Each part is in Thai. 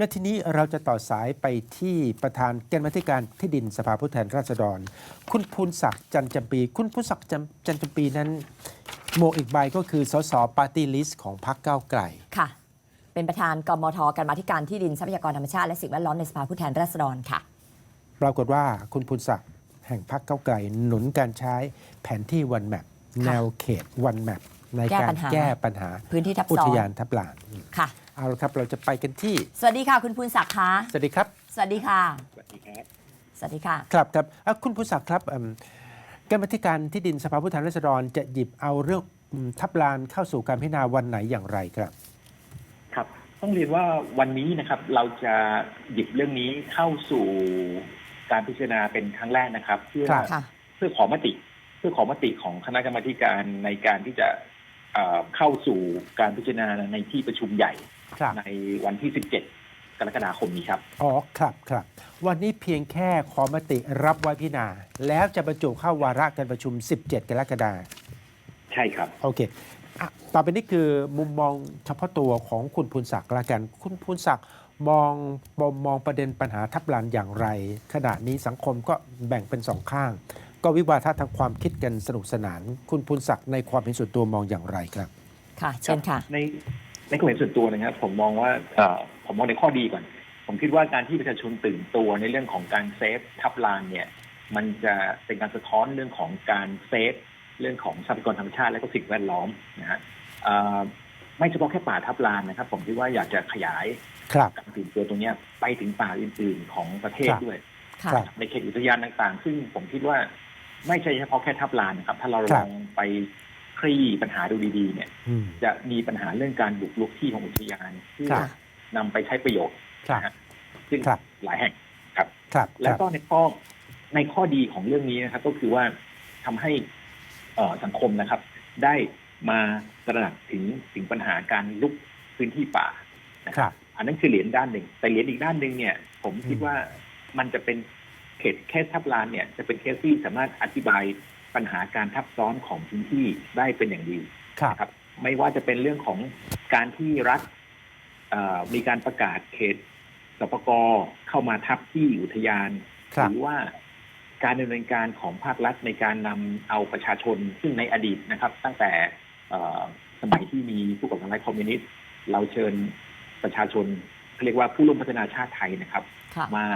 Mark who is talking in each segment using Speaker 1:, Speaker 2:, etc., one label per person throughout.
Speaker 1: และทีนี้เราจะต่อสายไปที่ประธานแกนมาธิการที่ดินสภาผู้แทนราษฎร คุณภูนศักดิ์จันจำปี คุณภูนศักดิ์จันจันจำปีนั้นหมวกอีกใบก็คือสสปาร์ตี้ลิสต์ของพรรคก้าวไกล
Speaker 2: ค่ะ เป็นประธานกมทการมาธิการที่ดินทรัพยากรธรรมชาติและสิ่งแวดล้อมในสภาผู้แทนราษฎรค่ะ
Speaker 1: ปรากฏว่าคุณภูนศักดิ์แห่งพรรคก้าวไกลหนุนการใช้แผนที่วันแมปแนวเขตวันแมปใน
Speaker 2: แก้
Speaker 1: การ
Speaker 2: ปัญหา
Speaker 1: แก้ปัญหา
Speaker 2: พื้นที่ทับ
Speaker 1: อุ
Speaker 2: ซ้อ
Speaker 1: ท
Speaker 2: น
Speaker 1: ยานทับลาน
Speaker 2: ค่ะ
Speaker 1: เอาละครับเราจะไปกันที่
Speaker 2: สวัสดีค่ะ คุณภูนศักดิ์คะ
Speaker 1: สวัสดีครับ
Speaker 2: สวัสดีค่ะ
Speaker 3: สวัสดีครับ
Speaker 2: สวัสดีค่ะ
Speaker 1: ครับครับอะคุณภูนศักดิ์ครับเอิ่มกรรมาธิการที่ดินสภาผู้แทนราษฎรจะหยิบเอาเรื่องอืมทับลานเข้าสู่การพิจารณาวันไหนอย่างไรครับ
Speaker 3: ครับ ต้องเรียนว่าวันนี้นะครับ เราจะหยิบเรื่องนี้เข้าสู่การพิจารณาเป็นครั้งแรกนะครับ เพื่อ
Speaker 1: ครับ
Speaker 2: ค่ะ
Speaker 3: เพื่อขอมติ เพื่อขอมติของคณะกรรมาธิการในการที่จะเอ่อเข้าสู่การพิจารณาในที่ประชุมใหญ่
Speaker 1: ครับ
Speaker 3: ในวันที่ 17 กรกฎาคมนี้ครับ
Speaker 1: อ๋อครับครับ วันนี้เพียงแค่ขอมติรับไว้พิจารณาแล้วจะบรรจุเข้าวาระการประชุม 17 กรกฎาคม
Speaker 3: ใช่ครับ
Speaker 1: โอเคอะต่อไปนี้คือมุมมองเฉพาะตัวของคุณภูนศักดิ์ละกัน คุณภูนศักดิ์มองมองมองประเด็นปัญหาทับลานอย่างไร ขณะนี้สังคมก็แบ่งเป็นสองข้าง ก็วิวาทะทางความคิดกันสนุกสนาน คุณภูนศักดิ์ในความเห็นส่วนตัวมองอย่างไรครับ
Speaker 2: ค่ะ เชิญค่ะ
Speaker 3: ใน ในความเห็นส่วนตัวนะครับ ผมมองว่าเอ่อผมมองในข้อดีก่อน ผมคิดว่าการที่ประชาชนตื่นตัวในเรื่องของการเซฟทับลานเนี่ย มันจะเป็นการสะท้อนเรื่องของการเซฟเรื่องของทรัพยากรธรรมชาติและก็สิ่งแวดล้อมนะฮะเอ่อไม่เฉพาะแค่ป่าทับลานนะครับ ผมคิดว่าอยากจะขยาย
Speaker 1: ครับ
Speaker 3: การตื่นตัวตรงเนี้ยไปถึงป่าอื่น ๆ ของประเทศ
Speaker 1: ครับ
Speaker 3: ด้วย
Speaker 2: ค่ะ
Speaker 1: ครับ
Speaker 3: ในเขตอุทยานต่างๆ ซึ่งผมคิดว่าไม่ใช่เฉพาะแค่ทับลานนะครับ ถ้าเรา
Speaker 1: ค
Speaker 3: ล
Speaker 1: รับ
Speaker 3: องไป คลี่ปัญหาดูดีๆ เนี่ย
Speaker 1: อืม
Speaker 3: จะมีปัญหาเรื่องการบุกรุกที่ของอุทยานเพื่อ
Speaker 1: ครับ
Speaker 3: นำไปใช้ประโยชน์
Speaker 1: ครับ
Speaker 3: นะฮะซึ่ง
Speaker 1: ครับ
Speaker 3: หลายแห่งครับ
Speaker 1: ครับค
Speaker 3: แล้ว
Speaker 1: รับ
Speaker 3: ก็ในข้อในข้อดีของเรื่องนี้นะครับ ก็คือว่าทำให้เอ่อสังคมนะครับ ได้มาตระหนักถึงถึงปัญหาการลุกพื้นที่ป่านะ
Speaker 1: ค
Speaker 3: ค
Speaker 1: รั
Speaker 3: รับ บ อันนั้นคือเหรียญด้านหนึ่ง แต่เหรียญอีกด้านหนึ่งเนี่ย ผมคิดว่ามันจะเป็นเขตแค่ทับลานเนี่ย จะเป็นเคสที่สามารถอธิบาย ปัญหาการทับซ้อนของพื้นที่ได้เป็นอย่างดี
Speaker 1: ครับ
Speaker 3: นะครับ ไม่ว่าจะเป็นเรื่องของการที่รัฐเอ่อมีการประกาศเขตสปกเข้ามาทับที่อุทยาน
Speaker 1: ครั
Speaker 3: ห
Speaker 1: บ
Speaker 3: รือว่าการดำเนินการของภาครัฐในการนำเอาประชาชนซึ่งในอดีตนะครับ ตั้งแต่เอ่อสมัยที่มีผู้ก่อการร้ายคอมมิวนิสต์เราเชิญประชาชนเขาเรียกว่าผู้ร่วมพัฒนาชาติไทยนะครับ
Speaker 2: ค่ะ
Speaker 3: มา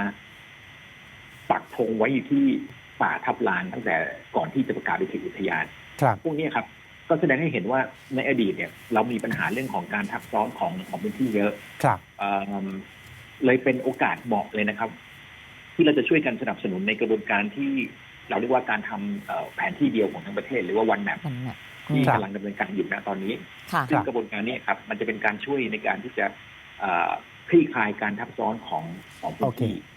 Speaker 3: ปักธงไว้อยู่ที่ ป่าทับลานตั้งแต่ก่อนที่จะประกาศเป็นเขตอุทยาน
Speaker 1: ครับ
Speaker 3: พวกนี้ครับก็แสดงให้เห็นว่าในอดีตเนี่ย เรามีปัญหาเรื่องของการทับซ้อนของของพื้นที่เยอะ
Speaker 1: ครับ
Speaker 3: เอิ่มเลยเป็นโอกาสเหมาะเลยนะครับ ที่เราจะช่วยกันสนับสนุนในกระบวนการที่เราเรียกว่าการทำเอ่อแผนที่เดียวของทั้งประเทศ หรือว่าวันแมป
Speaker 2: มันแบบ
Speaker 3: ที่
Speaker 1: ครับ
Speaker 3: กำลังดำเนินการอยู่ณตอนนี้
Speaker 2: ค่ะ
Speaker 3: ซึ่งกระบวนการนี้ครับ มันจะเป็นการช่วยในการที่จะเอ่อคลี่คลายการทับซ้อนของของพื้นที่ครับ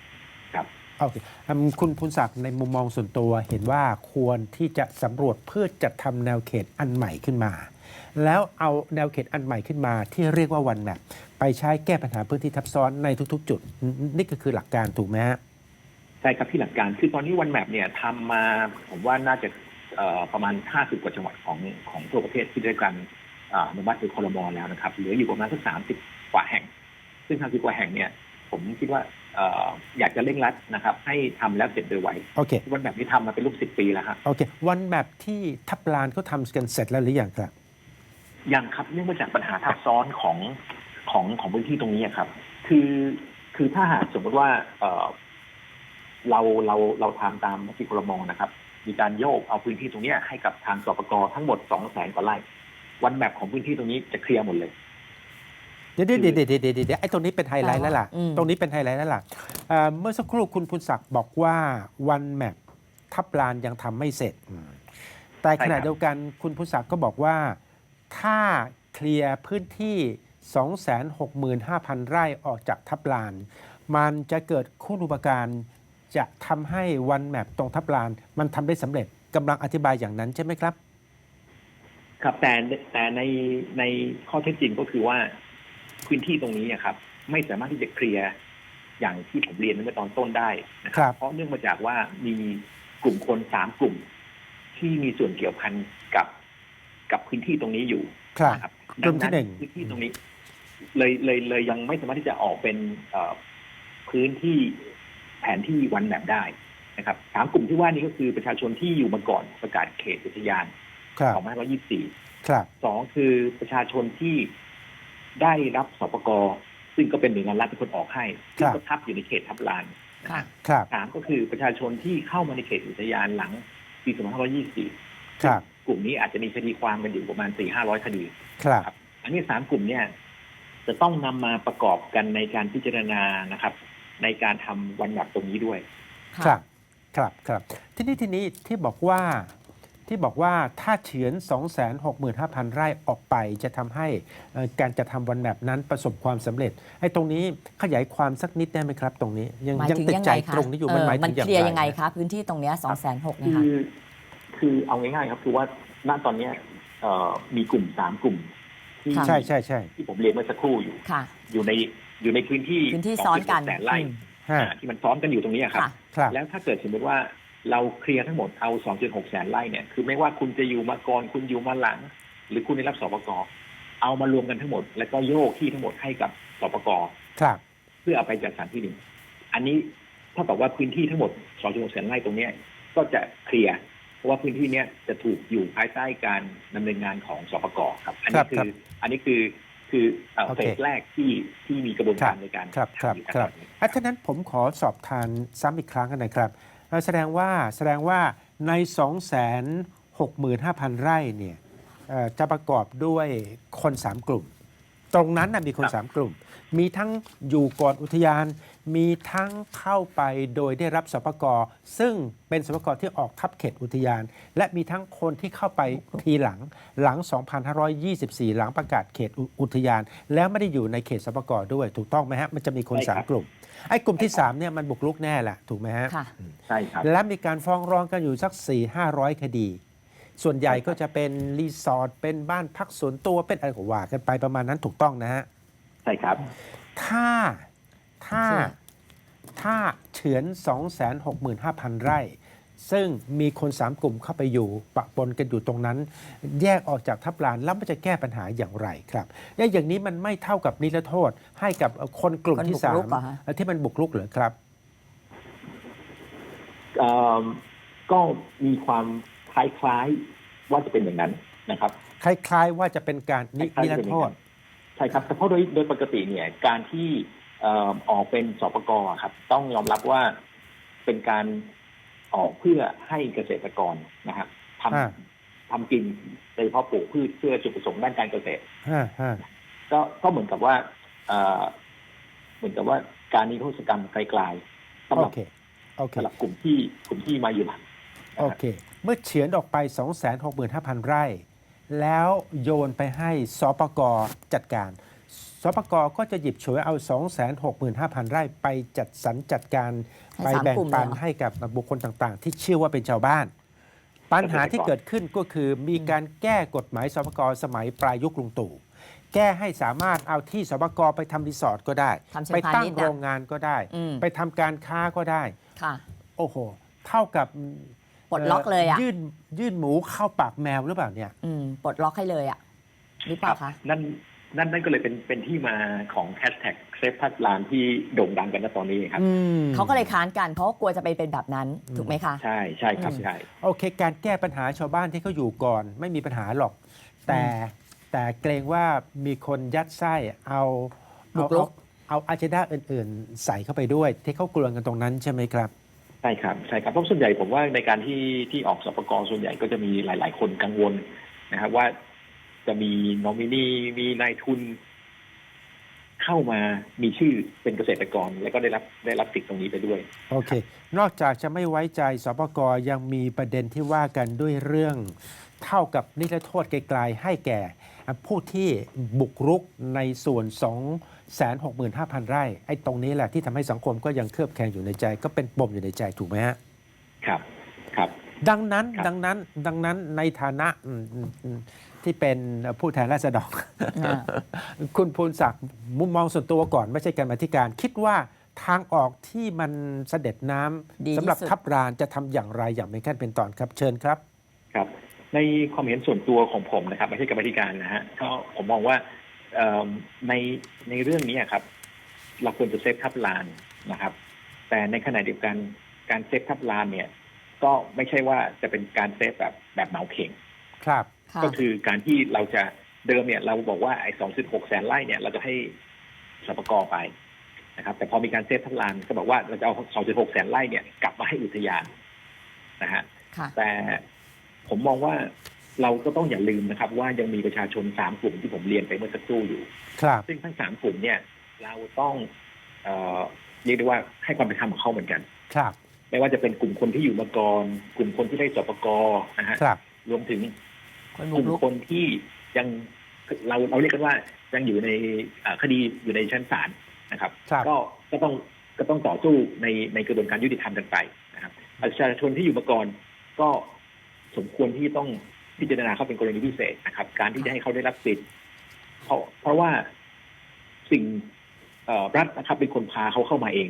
Speaker 1: โอเคอืมคุณภูนศักดิ์ในมุมมองส่วนตัวเห็นว่าควรที่จะสำรวจเพื่อจัดทำแนวเขตอันใหม่ขึ้นมา แล้วเอาแนวเขตอันใหม่ขึ้นมา ที่เรียกว่าวันแมปไปใช้แก้ปัญหาพื้นที่ทับซ้อนในทุกๆ จุดนนี่ก็คือหลักการถูกไหมฮะ
Speaker 3: ใช่ครับที่หลักการคือตอนนี้วันแมปเนี่ยทำมาผมว่าน่าจะเอ่อประมาณ 50 กว่าจังหวัดของของทั่วประเทศที่ได้การอ่าอนุมัติโดยคอรมอแล้วนะครับเหลืออยู่ประมาณสัก30 กว่าแห่ง ซึ่ง 30 กว่าแห่งเนี่ย ผมคิดว่า อ่ออยากจะเร่งรัดนะครับ ให้ทำแล้วเสร็จโดยไว
Speaker 1: โอเค
Speaker 3: วันแบบนี้ทำมาเป็นรูปสิบปีแล้วครับ
Speaker 1: โอเค วันแมปที่ทับลานเขาทำกันเสร็จแล้วหรือยังครับ
Speaker 3: ยังครับเนื่องมาจากปัญหาทับซ้อนของของของพื้นที่ตรงนี้อะครับ คือคือถ้าหากสมมติว่าเอ่อเราเราเราทำตามมติครมนะครับ มีการโยกเอาพื้นที่ตรงเนี้ยให้กับทางสปกทั้งหมดสองแสนกว่าไร่วันแมปของพื้นที่ตรงนี้จะเคลียร์หมดเลย
Speaker 1: เดี๋ยวเดี๋ยวเดี๋ยวเดี๋ยวเดี๋ยวเดี๋ยวไอ้ตรงนี้เป็นไฮไลท์แล้วล่ะ
Speaker 2: อืม
Speaker 1: ตรงนี้เป็นไฮไลท์แล้วล่ะเอ่อเมื่อสักครู่คุณภูนศักดิ์บอกว่าวันแมปทับลานยังทำไม่เสร็จอืมแต่ขณะ
Speaker 3: ใช่ครับ
Speaker 1: เดียวกันคุณภูนศักดิ์ก็บอกว่าถ้าเคลียร์พื้นที่ 265,000 ไร่ออกจากทับลาน มันจะเกิดคุณอุปการจะทำให้วันแมปตรงทับลาน มันทำได้สำเร็จกำลังอธิบายอย่างนั้นใช่ไหมครับ
Speaker 3: ครับแต่แต่ในในข้อเท็จจริงก็คือว่า พื้นที่ตรงนี้อะครับ ไม่สามารถที่จะเคลียร์อย่างที่ผมเรียนเมื่อตอนต้นได้นะค
Speaker 1: ครั
Speaker 3: รับ เพราะเนื่องมาจากว่ามีกลุ่มคนสามกลุ่ม ที่มีส่วนเกี่ยวพันกับกับพื้นที่ตรงนี้อยู่
Speaker 1: ครับ
Speaker 3: นะครับ
Speaker 1: กลุ่มที่หนึ่ง
Speaker 3: ดัพื้นที่ตรงนี้ เลยเลยเลยยังไม่สามารถที่จะออกเป็นเอ่อพื้นที่แผนที่วันแบบได้นะครับสามกลุ่มที่ว่านี้ก็คือประชาชนที่อยู่มาก่อนประกาศเขตอุทยาน
Speaker 1: ครับ
Speaker 3: 2524
Speaker 1: ครับ
Speaker 3: สองคือประชาชนที่ ได้รับสปกซึ่งก็เป็นหน่วยงานรัฐเป็นคนออกให้ซึ่งก็ทับอยู่ในเขตทับลาน
Speaker 2: ค่ะ
Speaker 1: ครับ
Speaker 3: สามก็คือประชาชนที่เข้ามาในเขตอุทยานหลังปี2524
Speaker 1: ครับ
Speaker 3: กลุ่มนี้อาจจะมีคดีความกันอยู่ประมาณ4-500คดี
Speaker 1: ครับ
Speaker 3: ครับ อันนี้สามกลุ่มเนี่ยจะต้องนำมาประกอบกันในการพิจารณานะครับ ในการทำวันแบบตรงนี้ด้วย
Speaker 2: ค่ะ
Speaker 1: ครับ ครับ ครับ ทีนี้ทีนี้ที่บอกว่า ที่บอกว่าถ้าเฉือน 265,000 ไร่ออกไปจะทำให้เอ่อการจะทำวันแบบนั้นประสบความสำเร็จไอ้ตรงนี้ขยายความสักนิดได้ไหมครับ ตรงนี้ยัง
Speaker 2: หมาย
Speaker 1: ยัง
Speaker 2: ถึง
Speaker 1: ติด
Speaker 2: ยัง
Speaker 1: ใจ
Speaker 2: ไงคะ
Speaker 1: ตรงนี้อยู่
Speaker 2: เมั
Speaker 1: นหมายถึ
Speaker 2: มัน
Speaker 1: งอย่าง
Speaker 2: เคลียร์
Speaker 1: ไร
Speaker 2: ยังไงคะพื้นที่ตรงเนี้สองแสนหกเนี่ย
Speaker 3: คื
Speaker 2: ค่ะ
Speaker 3: อคือเอาง่ายๆครับคือว่าณตอนเนี้ยเอ่อมีกลุ่มสามกลุ่มที่
Speaker 2: ค่ะ
Speaker 1: ใช่ใช่ใช่
Speaker 3: ที่ผมเรียนเมื่อสักครู่อยู่
Speaker 2: ค่ะ
Speaker 3: อยู่ในอยู่ในพื้นที่
Speaker 2: พื้นที่ซ้อนกัน
Speaker 3: แสนไร่
Speaker 2: อืม
Speaker 1: ฮะ
Speaker 3: อ่าที่มันซ้อนกันอยู่ตรงนี้ครับ
Speaker 2: ค่ะ
Speaker 1: ครับ
Speaker 3: แล้วถ้าเกิดสมมติว่า เราเคลียร์ทั้งหมดเอา 2.6 แสนไร่เนี่ย คือไม่ว่าคุณจะอยู่มาก่อน คุณอยู่มาหลัง หรือคุณได้รับสปกเอามารวมกันทั้งหมด แล้วก็โยกที่ทั้งหมดให้กับสปก
Speaker 1: ครับ
Speaker 3: เพื่อเอาไปจัดสรรที่ดิน อันนี้เท่ากับว่าพื้นที่ทั้งหมด 2.6 แสนไร่ตรงเนี้ยก็จะเคลียร์เพราะว่าพื้นที่เนี้ยจะถูกอยู่ภายใต้การดำเนินงานของสปกครับ อัน
Speaker 1: ครั
Speaker 3: นี้
Speaker 1: บ
Speaker 3: คื
Speaker 1: ครั
Speaker 3: อบอันนี้คือคือเอ่อ
Speaker 1: โอ
Speaker 3: เฟ
Speaker 1: เค
Speaker 3: สแรกที่ที่มีกระบวนการในการ
Speaker 1: ครับครับ
Speaker 3: ทำอยู่
Speaker 1: ครับ
Speaker 3: ตอนนี้
Speaker 1: อะฉะนั้นผมขอสอบทานซ้ำอีกครั้งกันนะครับเอ่อ แสดงว่าแสดงว่าใน 265,000 ไร่เนี่ยเอ่อจะประกอบด้วยคน 3 กลุ่ม ตรงนั้นนะมีคน
Speaker 3: ครับ
Speaker 1: 3กลุ่ม มีทั้งอยู่ก่อนอุทยาน มีทั้งเข้าไปโดยได้รับสปกรซึ่งเป็นสปกรที่ออกทับเขตอุทยาน และมีทั้งคนที่เข้าไปทีหลังหลัง 2,524 หลังประกาศเขตอุอุทยาน แล้วไม่ได้อยู่ในเขตสปกรด้วย ถูกต้องไหมฮะมันจะมีคน
Speaker 3: ใช่ครับ
Speaker 1: 3กลุ่ม ไอ้กลุ่มที่3เนี่ยมันบุกรุกแน่แหละถูกไหมฮะ
Speaker 2: ค่ะ
Speaker 3: ใช่ครับ
Speaker 1: และมีการฟ้องร้องกันอยู่สัก 4 500 คดี ส่วนใหญ่ก็จะเป็นรีสอร์ทเป็นบ้านพักส่วนตัวเป็นอะไรก็ว่ากันไปประมาณนั้นถูกต้องนะฮะ
Speaker 3: ใช่ครับ
Speaker 1: ถ้าถ้า
Speaker 2: โอเค
Speaker 1: ถ้าเฉือน 265,000 ไร่ ซึ่งมีคน 3 กลุ่มเข้าไปอยู่ปะปนกันอยู่ตรงนั้น แยกออกจากทับลานแล้วมันจะแก้ปัญหาอย่างไรครับและอย่างนี้มันไม่เท่ากับนิรโทษ ให้กับคนกลุ่ม
Speaker 2: คน
Speaker 1: ที่
Speaker 2: บุก
Speaker 1: สา
Speaker 2: รุ
Speaker 1: ม
Speaker 2: กเหรอฮะ
Speaker 1: ที่มันบุกรุกเหรอครับ
Speaker 3: เอ่อก็มีความคล้ายๆว่าจะเป็นอย่างนั้นนะครับ
Speaker 1: คล้ายๆว่าจะเป็นการนิ
Speaker 3: คล้าย
Speaker 1: นิ
Speaker 3: ๆ
Speaker 1: ร
Speaker 3: จะเป็นอ
Speaker 1: โท
Speaker 3: ย่าง
Speaker 1: ษ
Speaker 3: นั้นใช่ครับแต่เพราะโดยโดยปกติเนี่ย การที่เอ่อออกเป็นสปกรครับ ต้องยอมรับว่าเป็นการ ออกเพื่อให้เกษตรกรนะครับท
Speaker 1: อ่าำ
Speaker 3: ทำกินโดยเฉพาะปลูกพืชเพื่อจุดประสงค์ด้านการเกษตร
Speaker 1: ฮะฮะ
Speaker 3: ก็ก็เหมือนกับว่าเอ่อเหมือนกับว่าการนิรโทษกรรมไกลๆสำห
Speaker 1: โอ
Speaker 3: รับ
Speaker 1: เคโอเค
Speaker 3: สำหรับกลุ่มที่กลุ่มที่มาอยู่หลัง
Speaker 1: โอเค เมื่อเฉือนออกไป 265,000 ไร่ แล้วโยนไปให้สปกจัดการ สปกก็จะหยิบฉวยเอา 265,000 ไร่ไปจัดสรรจัดการ
Speaker 2: ให้
Speaker 1: ไป
Speaker 2: สาม
Speaker 1: แบ่ง
Speaker 2: กลุ่ม
Speaker 1: ปัน
Speaker 2: เลยเหรอ
Speaker 1: ให้กับบุคคลต่างๆ ที่เชื่อว่าเป็นชาวบ้าน ปัญหาที่เกิดขึ้นก็คือมีการแก้กฎหมายสปกสมัยปลายยุคลุงตู่แก้ให้สามารถเอาที่สปกไปทำรีสอร์ทก็ได้
Speaker 2: ทำเชิง
Speaker 1: ไปตั้ง
Speaker 2: พาณิชย์
Speaker 1: โร
Speaker 2: อะ
Speaker 1: งงานก็ได้
Speaker 2: อืม
Speaker 1: ไปทำการค้าก็ได้
Speaker 2: ค่ะ
Speaker 1: โอ้โห เท่ากับ
Speaker 2: ปลดล็อกเลยอะ
Speaker 1: ยื่นยื่นหมูเข้าปากแมวหรือเปล่าเนี่ย
Speaker 2: อืมปลดล็อกให้เลยอะหรือเปล่าคะ
Speaker 3: นั่น นั่นนั่นก็เลยเป็นเป็นที่มาของแฮชแท็กเซฟพัดลานที่โด่งดังกันณตอนนี้ครับ
Speaker 2: เขาก็เลยค้านกันเพราะว่ากลัวจะไปเป็นแบบนั้น
Speaker 1: อืม
Speaker 2: ถูกไหมคะ
Speaker 3: ใช่ใช่ครับ
Speaker 2: อืม
Speaker 3: ใช่
Speaker 1: โอเค การแก้ปัญหาชาวบ้านที่เขาอยู่ก่อน ไม่มีปัญหาหรอก แต่แต่เกรงว่ามีคนยัดไส้เอา
Speaker 2: บุ
Speaker 1: เอา
Speaker 2: กรุ
Speaker 1: เอา
Speaker 2: ก
Speaker 1: เอาอาเจนดาอื่น ๆ ใส่เข้าไปด้วย ที่เขากลัวกันตรงนั้นใช่ไหมครับ
Speaker 3: ใช่ครับใช่ครับเพราะส่วนใหญ่ผมว่าในการที่ที่ออกสปกรส่วนใหญ่ก็จะมีหลาย ๆ คนกังวลนะครับว่า จะมีนอมินีมีนายทุน เข้ามามีชื่อเป็นเกษตรกร แล้วก็ได้รับได้รับสิทธิ์ตรงนี้ไปด้วย
Speaker 1: โอเค นอกจากจะไม่ไว้ใจสปกยังมีประเด็นที่ว่ากันด้วยเรื่อง เท่ากับนิรโทษไกลๆให้แก่ ผู้ที่บุกรุกในส่วน 265,000 ไร่ ไอ้ตรงนี้แหละที่ทำให้สังคมก็ยังเคลือบแคลงอยู่ในใจ ก็เป็นปมอยู่ในใจถูกไหมฮะ
Speaker 3: ครับ ครับ
Speaker 1: ดังนั้น
Speaker 3: ครับ
Speaker 1: ดังนั้นดังนั้นในฐานะอืมอืมอืม ที่เป็นผู้แทนราษฎร
Speaker 2: อ่า
Speaker 1: คุณภูนศักดิ์มุมมองส่วนตัวก่อนไม่ใช่การมาธิการคิดว่าทางออกที่มันเสด็จน้ำ
Speaker 2: ดีที่
Speaker 1: สำหรับ
Speaker 2: สุด
Speaker 1: ทัพรานจะทำอย่างไรอย่างเป็นขั้นเป็นตอนครับ เชิญครับ
Speaker 3: ครับ ในความเห็นส่วนตัวของผมนะครับไม่ใช่กรรมาธิการนะฮะก็ผมมองว่าเอ่อในในเรื่องนี้ครับ เราควรจะเซฟทับลานนะครับ แต่ในขณะเดียวกันการเซฟทับลานเนี่ย ก็ไม่ใช่ว่าจะเป็นการเซฟแบบแบบเหมาเข่ง
Speaker 1: ครับ
Speaker 2: ค่ะ
Speaker 3: ก็คือการที่เราจะเดิมเนี่ย เราบอกว่าไอ้2.6แสนไร่เนี่ย เราจะให้สปกไปนะครับ แต่พอมีการเซฟทับลานก็บอกว่าเราจะเอา2.6แสนไร่เนี่ยกลับมาให้อุทยานนะฮะ
Speaker 2: ค่ะ
Speaker 3: แต่ผมมองว่าเราก็ต้องอย่าลืมนะครับ ว่ายังมีประชาชนสามกลุ่มที่ผมเรียนไปเมื่อสักครู่อยู่
Speaker 1: ครับ
Speaker 3: ซึ่งทั้งสามกลุ่มเนี่ย เราต้องเอ่อเรียกได้ว่าให้ความเป็นธรรมกับเขาเหมือนกัน
Speaker 1: ครับ
Speaker 3: ไม่ว่าจะเป็นกลุ่มคนที่อยู่มาก่อน กลุ่มคนที่ได้สปกนะฮะ
Speaker 1: ครับ
Speaker 3: รวมถึง
Speaker 2: คน
Speaker 3: ก
Speaker 2: บุ
Speaker 3: ลุ่
Speaker 2: ก
Speaker 3: ม
Speaker 2: รุก
Speaker 3: คนที่ยังเราเราเรียกกันว่ายังอยู่ในเอ่อคดีอยู่ในชั้นศาลนะครับ
Speaker 1: ครับ
Speaker 3: ก็ก็ต้องก็ต้องต่อสู้ในในกระบวนการยุติธรรมกันไปนะครับประชาชนที่อยู่มาก่อนก็สมควรที่ต้องพิจารณาเขาเป็นกรณีพิเศษนะครับ การที่จะให้เขาได้รับสิทธิ์เพราะเพราะว่าสิ่งเอ่อรัฐนะครับเป็นคนพาเขาเข้ามาเอง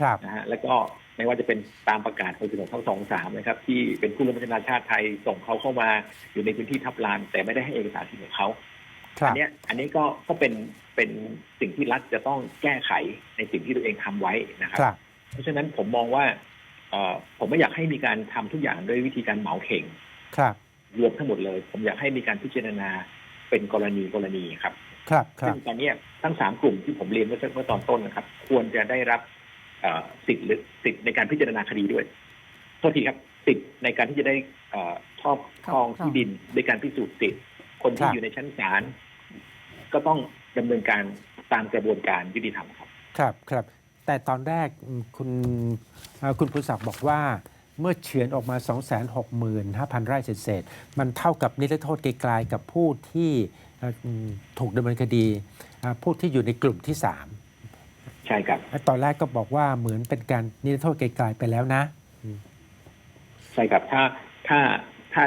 Speaker 1: ครับ
Speaker 3: นะฮะแล้วก็ ไม่ว่าจะเป็นตามประกาศของของทั้งสองสามนะครับ ที่เป็นผู้ร่วมพัฒนาชาติไทยส่งเขาเข้ามาอยู่ในพื้นที่ทับลาน แต่ไม่ได้ให้เอกสารสิทธิ์ของเขา
Speaker 1: ครั
Speaker 3: อั
Speaker 1: บ
Speaker 3: เนี้ยอันนี้ก็ก็เป็นเป็นสิ่งที่รัฐจะต้องแก้ไขในสิ่งที่ตัวเองทำไว้นะครับ
Speaker 1: ครับ
Speaker 3: เพราะฉะนั้นผมมองว่าเอ่อผมไม่อยากให้มีการทำทุกอย่างด้วยวิธีการเหมาเข่ง
Speaker 1: ครับ
Speaker 3: รวมทั้งหมดเลย ผมอยากให้มีการพิจารณาเป็นกรณีกรณีครับ
Speaker 1: ครับครั
Speaker 3: ซึ่
Speaker 1: บ
Speaker 3: งตอนเนี้ยทั้งสามกลุ่มที่ผมเรียนเมื่อเมื่อตอนต้นนะครับ ควรจะได้รับเอ่อ สิทธิ์หรือสิทธิ์ในการพิจารณาคดีด้วยโทษทีครับสิทธิ์ในการที่จะได้เอ่อครอบครองที่ดินโดยการพิสูจน์สิทธิ์คนที่
Speaker 1: ครับ
Speaker 3: อยู่ในชั้นศาลก็ต้องดำเนินการตามกระบวนการยุติธรรมครับ
Speaker 1: ครับครับ แต่ตอนแรกอืมคุณเอ่อคุณภูศักดิ์บอกว่าเมื่อเฉือนออกมา 265,000 ไร่เศษๆมันเท่ากับนิรโทษไกลๆกับผู้ที่เอ่ออืมถูกดำเนินคดีอ่าผู้ที่อยู่ในกลุ่มที่ 3
Speaker 3: ใช่ครับ
Speaker 1: ตอนแรกก็บอกว่าเหมือนเป็นการนิรโทษไกลๆไปแล้วนะ
Speaker 3: ใช่ครับ ถ้าถ้าถ้า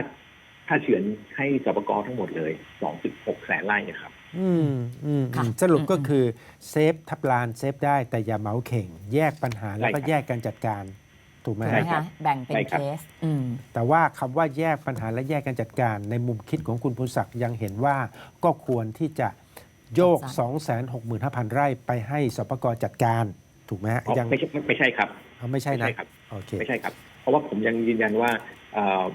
Speaker 3: ถ้าเฉือนให้สปกทั้งหมดเลย2.6แสนไร่เนะครับ
Speaker 1: อืมอืม
Speaker 2: ค่ะ
Speaker 1: อืมสรุปก็
Speaker 2: อืม
Speaker 1: คือเซฟทับลานเซฟได้แต่อย่าเหมาเข่ง แยกปัญหาแล้วก็
Speaker 3: ใช่ครับ
Speaker 1: แยกการจัดการถูกไหม
Speaker 2: ใช่
Speaker 3: ใช่
Speaker 2: ไหม
Speaker 3: ครั
Speaker 2: คะ
Speaker 3: บ
Speaker 2: แบ่งเป็น
Speaker 3: ใช่ค
Speaker 2: เครับ ส อืม
Speaker 1: แต่ว่าคำว่าแยกปัญหาและแยกการจัดการในมุมคิดของคุณภูศักดิ์ยังเห็นว่าก็ควรที่จะ โยก
Speaker 2: จัดสร
Speaker 1: 265,000 ไร่ไปให้สปกจัดการถูกไหมฮะ
Speaker 3: อ๋อ
Speaker 1: ยัง
Speaker 3: ไม่ใช่ไม่ใช่ครับ
Speaker 1: เอาไม่ใช่นะ
Speaker 3: ไม่ใช่ครับ
Speaker 1: โอเค
Speaker 3: ไม่ใช่ครับ เพราะว่าผมยังยืนยันว่าเอ่อ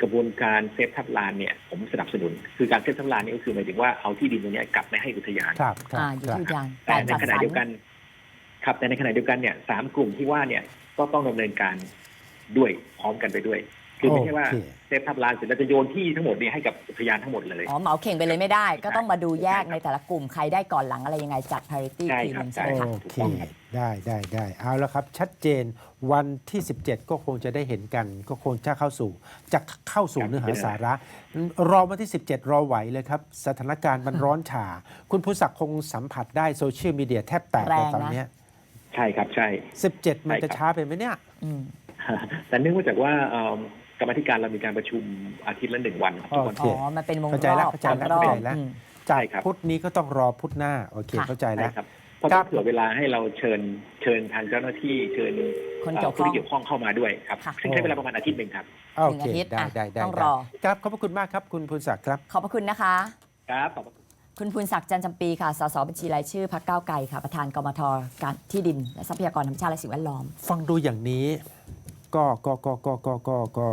Speaker 3: กระบวนการเซฟทับลานเนี่ยผมสนับสนุน คือการเซฟทับลานนี่ก็คือหมายถึงว่าเอาที่ดินตรงเนี้ยกลับมาให้อุทยาน
Speaker 1: ครับครั
Speaker 2: อ่า
Speaker 1: บ
Speaker 2: อยู่
Speaker 1: ครับ
Speaker 2: ที่อุทยาน
Speaker 3: แต่
Speaker 2: การ
Speaker 3: ใน
Speaker 2: จัด
Speaker 3: ข
Speaker 2: ส
Speaker 3: ณะ
Speaker 2: รร
Speaker 3: เดียวกัน ครับแต่ในขณะเดียวกันเนี่ยสามกลุ่มที่ว่าเนี่ยก็ต้องดำเนินการด้วยพร้อมกันไปด้วย คือไม่ใช่ว่า
Speaker 1: โอเค
Speaker 3: เซฟทับลานเสร็จแล้วจะโยนที่ทั้งหมดนี้ให้กับอุทยานทั้งหมดเลย
Speaker 2: อ๋อเหมาเข่งไปเลยไม่ได้ ก็ต้องมาดูแยก
Speaker 3: ใช่ครับ
Speaker 2: ในแต่ละกลุ่มใครได้ก่อนหลังอะไรยังไงจัด parity
Speaker 3: ใช่
Speaker 2: ที
Speaker 3: ครับ
Speaker 2: นึง
Speaker 3: ใช่
Speaker 2: ใช่ไหม
Speaker 3: ครั
Speaker 2: คะ
Speaker 3: บ
Speaker 1: โอ
Speaker 3: ถูก
Speaker 1: เค
Speaker 3: ต้องครับ
Speaker 1: ได้ได้ได้เอาแล้วครับ ชัดเจนวันที่ 17 ก็คงจะได้เห็นกัน ก็คงจะเข้าสู่ จะเข้าสู่
Speaker 3: ครับ
Speaker 1: เนื้อหาสาระ รอวันที่ 17 รอไหวเลยครับ สถานการณ์มันร้อนฉาคุณภูศักดิ์คงสัมผัสได้โซเชียลมีเดียแทบแตก
Speaker 2: แร
Speaker 1: ใน
Speaker 2: งนะ
Speaker 1: ตอนเนี้ย
Speaker 3: ใช่ครับใช่
Speaker 1: 17 มันจะ
Speaker 3: ใช่ครับ
Speaker 1: ช้าไปไหมเนี่ย
Speaker 2: อืม
Speaker 3: แต่เนื่องมาจากว่าเอิ่มก รรมาธิการเรามีการประชุมอาทิตย์ละหนึ่งวันครับทุกวัน
Speaker 1: โอเค
Speaker 2: อ๋อ มันเป็นวง
Speaker 1: เข้าใจ
Speaker 2: ร
Speaker 1: แล้ว
Speaker 2: อบ
Speaker 1: เข้าใจ
Speaker 2: สาม
Speaker 1: แล้ว
Speaker 2: รอ
Speaker 1: เข้า
Speaker 2: บ
Speaker 1: ใจแล้ว
Speaker 2: อืม
Speaker 1: จาก
Speaker 3: ใช่ครับ
Speaker 1: พุธนี้ก็ต้องรอพุธหน้า โอเค
Speaker 2: ค่ะ
Speaker 1: เข้าใจ
Speaker 3: ใช่
Speaker 1: แล้ว
Speaker 3: ครับเพราะ
Speaker 1: ครั
Speaker 3: ต้อบงเผื่อเวลาให้เราเชิญเชิญทางเจ้าหน้าที่เชิญ
Speaker 2: คน
Speaker 3: เอ่
Speaker 2: เกี่
Speaker 3: อ
Speaker 2: ยว
Speaker 3: ผู้
Speaker 2: ข้อง
Speaker 3: ที่เกี่ยวข้องเข้ามาด้วยครับ
Speaker 2: ค่ะ
Speaker 3: ซึ่งใช้เวลาประมาณอาทิตย์หนึ่งครับ
Speaker 1: โอ
Speaker 2: หนึ่ง
Speaker 1: เค
Speaker 2: อาทิตย์
Speaker 1: ได้
Speaker 2: อะ
Speaker 1: ได้ได้
Speaker 2: ต้อง
Speaker 1: ได้
Speaker 2: รอ
Speaker 1: ครับ ขอบพระคุณมากครับ คุณภูศักดิ์ครับ
Speaker 2: ขอบพระคุณนะคะ
Speaker 3: ครับขอบ
Speaker 2: คุณภูนศักดิ์จันทร์จำปีค่ะ สสบัญชีรายชื่อพรรคก้าวไกลค่ะ ประธานกมทการที่ดิน และทรัพยากรธรรมชาติและสิ่งแวดล้อม
Speaker 1: ฟังดูอย่างนี้ ก็ก็ก็ก็ก็ก็ก็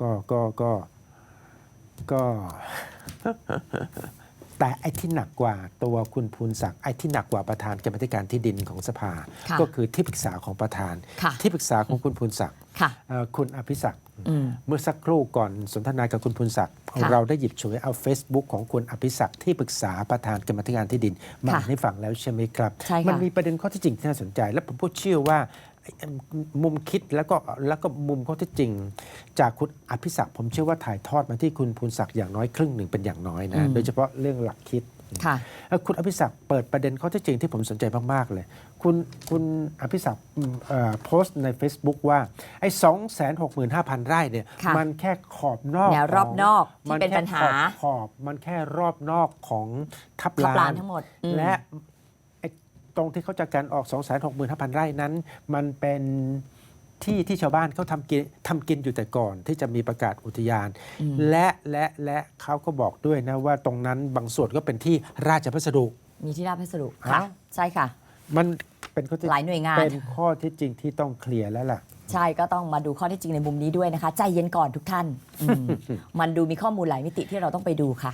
Speaker 1: ก็ก็ก็ก็แต่ไอ้ที่หนักกว่าตัวคุณภูนศักดิ์ไอ้ที่หนักกว่าประธานกรรมาธิการที่ดินของสภา
Speaker 2: ค่ะ
Speaker 1: ก็คือที่ปรึกษาของประธาน
Speaker 2: ค่ะ
Speaker 1: ที่ปรึกษาของคุณภูนศักดิ์
Speaker 2: ค่ะ
Speaker 1: เอ่อคุณอภิศักดิ์
Speaker 2: อืม
Speaker 1: เมื่อสักครู่ก่อนสนทนากับคุณภูนศักดิ์
Speaker 2: ค่ะ
Speaker 1: เราได้หยิบฉวยเอา Facebook ของคุณอภิศักดิ์ที่ปรึกษาประธานกรรมาธิการที่ดินมา
Speaker 2: ค่ะ
Speaker 1: ให้ฟังแล้วใช่ไหมครับ
Speaker 2: ใช่ค่ะ
Speaker 1: มันมีประเด็นข้อเที่จริงที่น่าสนใจ และผมก็เชื่อว่าไอ้ มุมคิดแล้วก็แล้วก็มุมข้อเที่จริง จากคุณอภิศักดิ์ผมเชื่อว่าถ่ายทอดมาที่คุณภูนศักดิ์อย่างน้อยครึ่งหนึ่งเป็นอย่างน้อยนะโดยเฉพาะเรื่องหลักคิด
Speaker 2: ค่ะ
Speaker 1: แล้วคุณอภิศักดิ์เปิดประเด็นข้อเท็จจริงที่ผมสนใจมาก ๆ เลย คุณคุณอภิศักดิ์อืมเอ่อโพสต์ใน Facebook ว่า ไอ้สองแสนหกหมื่นห้าพันไร่เนี่ย
Speaker 2: ค่ะ
Speaker 1: มันแค่ขอบนอก
Speaker 2: แนวรอบนอกที่
Speaker 1: มั
Speaker 2: เป็น
Speaker 1: แค่
Speaker 2: ปัญหา
Speaker 1: ขอบขอบ มันแค่รอบนอกของทับ
Speaker 2: ทับ
Speaker 1: ลา
Speaker 2: ลาน
Speaker 1: น
Speaker 2: ทั้งหมดอืม
Speaker 1: และไอ้ ตรงที่เขาจัดการออก 2 6 5 0 0 0 ไร่นั้น มันเป็นที่ที่ชาวบ้านเขาทำกินทำกินอยู่แต่ก่อนที่จะมีประกาศอุทยาน
Speaker 2: อืม
Speaker 1: และและและเขาก็บอกด้วยนะว่าตรงนั้นบางส่วนก็เป็นที่ราชพัสดุ
Speaker 2: มีที่ราชพัสดุค่ะ
Speaker 1: อ้าว
Speaker 2: ใช่ค่ะ
Speaker 1: มันเป็นข้อที่
Speaker 2: หลายหน่วยงาน
Speaker 1: เป็นข้อที่จริงที่ต้องเคลียร์แล้วล่ะ
Speaker 2: ใช่ก็ต้องมาดูข้อเที่จริงในมุมนี้ด้วยนะคะ ใจเย็นก่อนทุกท่านอืมมันดูมีข้อมูลหลายมิติที่เราต้องไปดูค่ะ